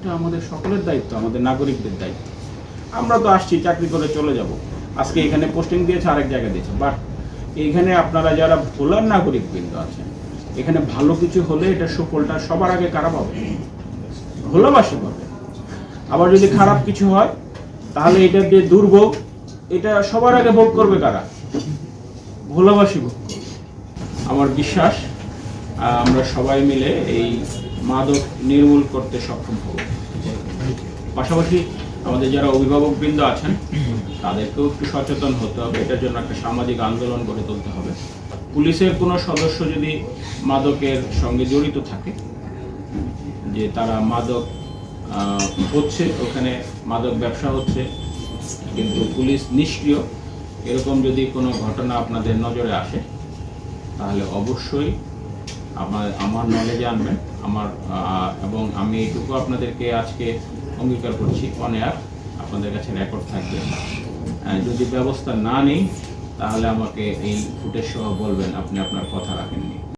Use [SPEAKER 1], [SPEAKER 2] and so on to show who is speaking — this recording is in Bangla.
[SPEAKER 1] এটা আমাদের সকলের দায়িত্ব, আমাদের নাগরিকদের দায়িত্ব। আমরা তো আসছি, চাকরি করে চলে যাব। আজকে এখানে পোস্টিং দিয়েছে, আরেক জায়গায় দিয়েছে। বাট এইখানে আপনারা যারা ভোলার নাগরিক বৃন্দ আছেন, এখানে ভালো কিছু হলে এটা সুফলটা সবার আগে কারা পাবে? ভোলাবাসী পাবে। আবার যদি খারাপ কিছু হয়, তাহলে এটা যে দুর্ভোগ এটা সবার আগে ভোগ করবে কারা? ভোলাবাসী ভোগ আমার বিশ্বাস আমরা সবাই মিলে এই মাদক নির্মূল করতে সক্ষম হব। পাশাপাশি আমাদের যারা অভিভাবক বৃন্দ আছেন, তাদেরকেও একটু সচেতন হতে হবে। এটার জন্য একটা সামাজিক আন্দোলন গড়ে তুলতে হবে। পুলিশের কোনো সদস্য যদি মাদকের সঙ্গে জড়িত থাকে, যে তারা মাদক হচ্ছে, ওখানে মাদক ব্যবসা হচ্ছে, কিন্তু পুলিশ নিষ্ক্রিয়, এরকম যদি কোনো ঘটনা আপনাদের নজরে আসে, তাহলে অবশ্যই আমার আমার নলেজে আনবেন। আমার এবং আমি এইটুকু আপনাদেরকে আজকে অঙ্গীকার করছি অনেয়ার আপনাদের কাছে রেকর্ড থাকবে। যদি ব্যবস্থা না নেই, তাহলে আমাকে এই ফুটেজ সহ বলবেন, আপনি আপনার কথা রাখেননি।